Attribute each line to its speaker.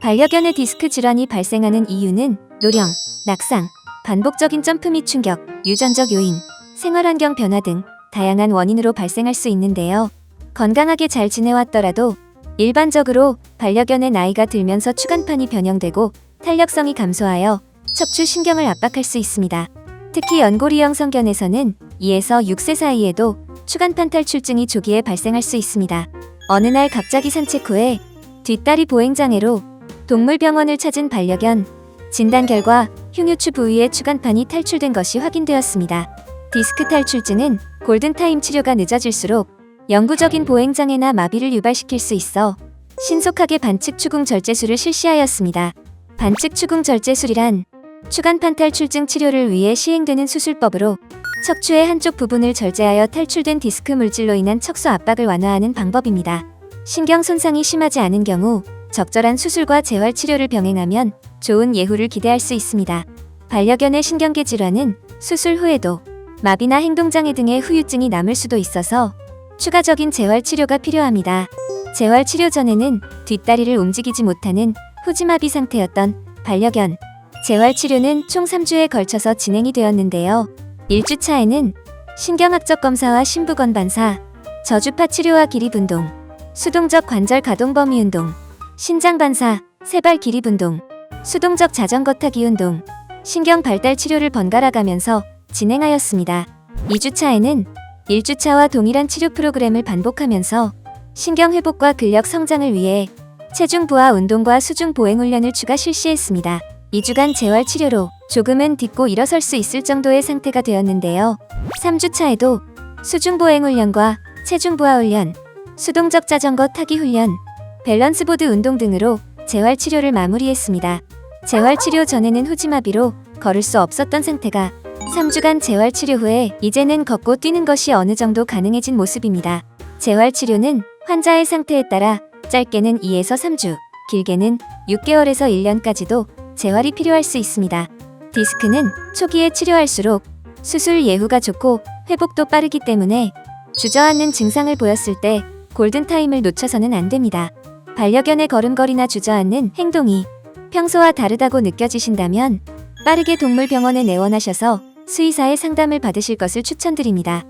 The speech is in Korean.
Speaker 1: 반려견의 디스크 질환이 발생하는 이유는 노령, 낙상, 반복적인 점프 및 충격, 유전적 요인, 생활환경 변화 등 다양한 원인으로 발생할 수 있는데요. 건강하게 잘 지내왔더라도 일반적으로 반려견의 나이가 들면서 추간판이 변형되고 탄력성이 감소하여 척추 신경을 압박할 수 있습니다. 특히 연골이형 성견에서는 2에서 6세 사이에도 추간판 탈출증이 조기에 발생할 수 있습니다. 어느 날 갑자기 산책 후에 뒷다리 보행장애로 동물병원을 찾은 반려견 진단 결과 흉유추 부위의 추간판이 탈출된 것이 확인되었습니다. 디스크 탈출증은 골든타임 치료가 늦어질수록 영구적인 보행 장애나 마비를 유발시킬 수 있어 신속하게 반측 추궁 절제술을 실시하였습니다. 반측 추궁 절제술이란 추간판 탈출증 치료를 위해 시행되는 수술법으로 척추의 한쪽 부분을 절제하여 탈출된 디스크 물질로 인한 척수 압박을 완화하는 방법입니다. 신경 손상이 심하지 않은 경우 적절한 수술과 재활 치료를 병행하면 좋은 예후를 기대할 수 있습니다. 반려견의 신경계 질환은 수술 후에도 마비나 행동장애 등의 후유증이 남을 수도 있어서 추가적인 재활 치료가 필요합니다. 재활 치료 전에는 뒷다리를 움직이지 못하는 후지마비 상태였던 반려견. 재활 치료는 총 3주에 걸쳐서 진행이 되었는데요. 1주 차에는 신경학적 검사와 신부건 반사, 저주파 치료와 기립 운동, 수동적 관절 가동 범위 운동, 신장 반사, 세발 기립 운동, 수동적 자전거 타기 운동, 신경 발달 치료를 번갈아 가면서 진행하였습니다. 2주차에는 1주차와 동일한 치료 프로그램을 반복하면서 신경 회복과 근력 성장을 위해 체중 부하 운동과 수중 보행 훈련을 추가 실시했습니다. 2주간 재활 치료로 조금은 딛고 일어설 수 있을 정도의 상태가 되었는데요. 3주차에도 수중 보행 훈련과 체중 부하 훈련, 수동적 자전거 타기 훈련, 밸런스 보드 운동 등으로 재활 치료를 마무리했습니다. 재활 치료 전에는 후지마비로 걸을 수 없었던 상태가 3주간 재활 치료 후에 이제는 걷고 뛰는 것이 어느 정도 가능해진 모습입니다. 재활 치료는 환자의 상태에 따라 짧게는 2에서 3주, 길게는 6개월에서 1년까지도 재활이 필요할 수 있습니다. 디스크는 초기에 치료할수록 수술 예후가 좋고 회복도 빠르기 때문에 주저앉는 증상을 보였을 때 골든타임을 놓쳐서는 안 됩니다. 반려견의 걸음걸이나 주저앉는 행동이 평소와 다르다고 느껴지신다면 빠르게 동물병원에 내원하셔서 수의사의 상담을 받으실 것을 추천드립니다.